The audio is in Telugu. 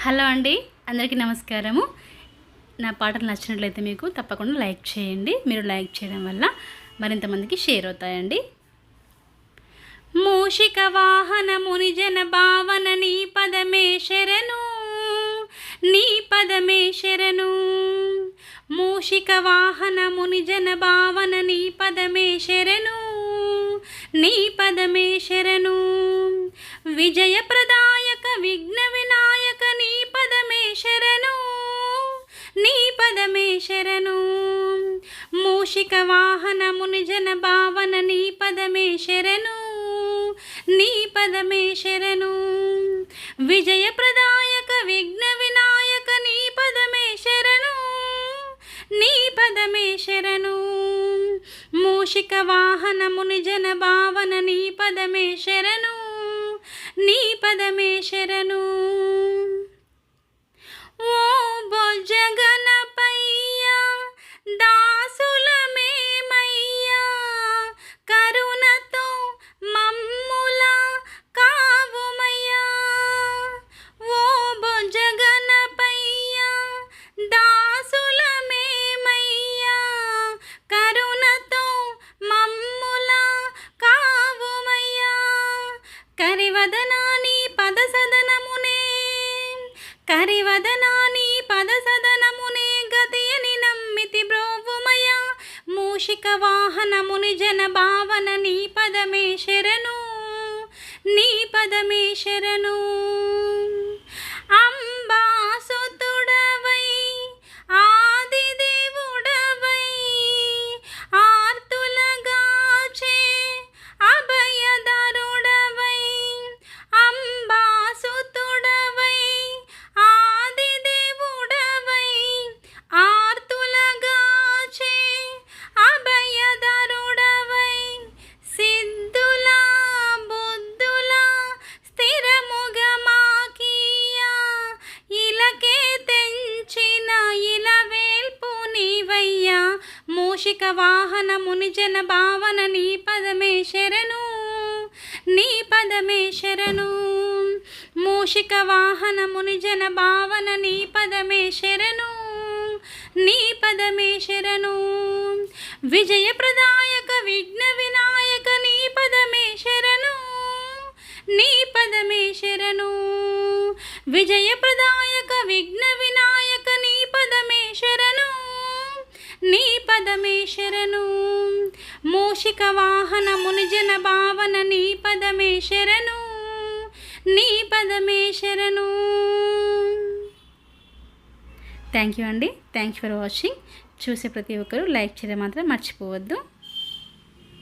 హలో అండి అందరికీ నమస్కారము. నా పాటలు నచ్చినట్లయితే మీకు తప్పకుండా లైక్ చేయండి. మీరు లైక్ చేయడం వల్ల మరింతమందికి షేర్ అవుతాయండి. మూషిక వాహన మునిజన భావన నీ పదమే శరణు నీ పదమే శరణు. మూషిక వాహన మునిజన భావన నీ పదమే శరణు నీ పదమే శరణు. విజయప్రదాయక విఘ్న శరణు. మూషిక వాహనముని జన భావన నీ పదమే శరణు. నీ పదమే శరణు. విజయప్రదాయక విఘ్న వినాయక నీ పదమే శరణు. నీ పదమే శరణు. మూషిక వాహనముని జన భావన నీ పదమే శరణు. నీ పదమే శరణు. కరివదనాని పద సదనమునే గతియని నమ్మితి బ్రోవుమయ. మూషిక వాహనముని జన భావన నీ పదమే శరణు. నీ పదమే శరణు. మూషిక వాహన మునిజన భావన నీ పదమే శరణు నీ పదమే శరణు. మూషిక వాహన మునిజన భావన నీ పదమే శరణు నీ పదమే శరణు. విజయప్రదాయక విఘ్న వినాయక నీ పదమే శరణు నీ పదమే శరణు. విజయప్రదాయక విఘ్న వినాయక నీ పదమే శరణు నీ పదమే శరణు మూషిక వాహన మునిజన భావన నీ పదమే శరణు నీ పదమే శరణు థ్యాంక్ యూ అండి. థ్యాంక్ యూ ఫర్ వాచింగ్ చూసే ప్రతి ఒక్కరూ లైక్ చేయడం మాత్రం మర్చిపోవద్దు.